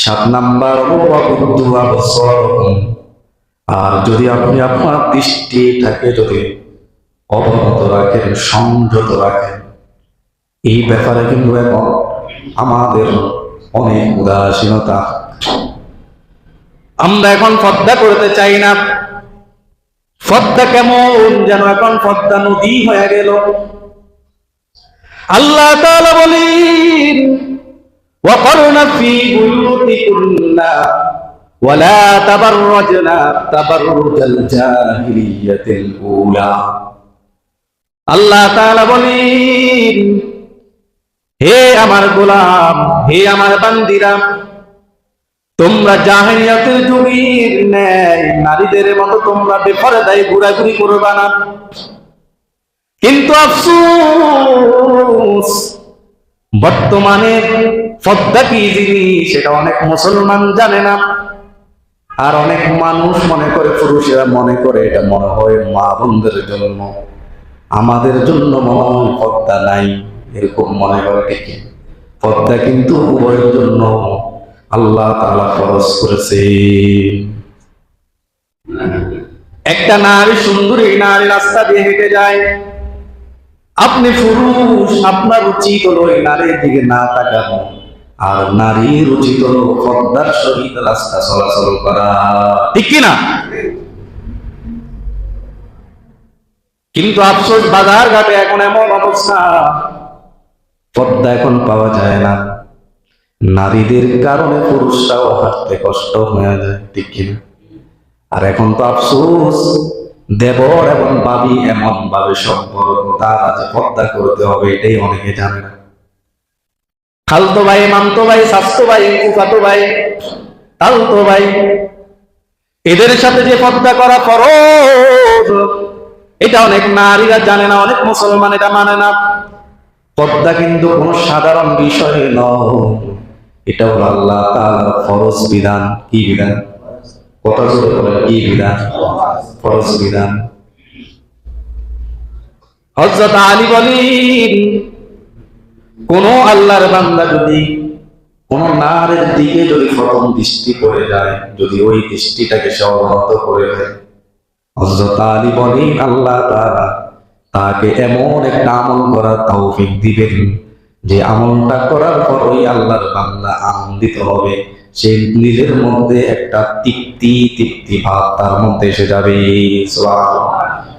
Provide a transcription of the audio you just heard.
সাত নাম্বার আর যদি আপনি আপনার দৃষ্টিটাকে যদি অবনত রাখেন, সংযত রাখেন, এই ব্যাপারে কিন্তু এখন আমাদের অনেক উদাসীনতা। আমরা এখন ফদ্দা করতে চাই না। ফদ্দা কেমন যেন এখন ফদ্দা নদী হয়ে গেল। আল্লাহ বলেন وقرن في بيوتكن ولا تبرجن تبرج الجاهلية الأولى আল্লাহ তাআলা বলেন হে আমার গোলাম হে আমার বান্দিরা তোমরা জাহেলিয়াতের যুগের ন্যায় নারীদের মতো তোমরা বেপরদায় ঘোরাঘুরি করবা না কিন্তু আফসোস বর্তমানে পদ্মা কি জিনিস সেটা অনেক মুসলমান জানে না। আর অনেক মানুষ মনে করে, পুরুষেরা মনে করে, এটা মনে হয় মা বোনদের জন্য। আমাদের জন্য মনে হয় পদ্মা নাই, এরকম মনে করে ঠিক পদ্মা কিন্তু উভয়ের জন্য আল্লাহ তাআলা খরচ করেছে একটা নারী সুন্দরী নারী রাস্তা দিয়ে হেঁটে যায়। আপনি পুরুষ, আপনার উচিত হলো এই নারীর দিকে না তাকানো। আর নারীর উচিত হলো পদ্মার সহিত রাস্তা চলাচল করা। ঠিক কিনা কিন্তু আফসোস, বাজার ঘাটে এখন এমন অবস্থা। পদ্মা এখন পাওয়া যায় না। নারীদের কারণে পুরুষরাও হাঁটতে কষ্ট হয়ে যায়, ঠিক কিনা আর এখন তো আফসোস দেবর এবং বাবি এমন ভাবে সম্পর্ক, তারা যে পদ্মা করতে হবে, এটাই অনেকে জানে না। খালতো ভাই মামতো ভাই, স্বাস্থ্য ভাই ফুফাতো ভাই, তালতো ভাই, এদের সাথে যে পদ্মা করা ফরজ, এটা অনেক নারীরা জানে না, অনেক মুসলমান এটা মানে না। পদ্মা কিন্তু কোনো সাধারণ বিষয় নয়, এটা হলো আল্লাহ তাআলার ফরজ বিধান। কি বিধান? কথা বলেন, কি বিধান? কোন আল্লাহর বান্দা যদি কোন নারের দিকে যদি প্রথম দৃষ্টি পড়ে যায়, যদি ওই দৃষ্টিটাকে সে অবনত করে দেয় হযরত আলী বলেন, আল্লাহ তাআলা তাকে এমন একটা আমল করার তৌফিক দিবেন, যে আমলটা করার পর ওই আল্লাহর বান্দা আনন্দিত হবে। সে নিজের মধ্যে একটা তৃপ্তি তৃপ্তি ভাব তার মধ্যে এসে যাবে সুবহানাল্লাহ।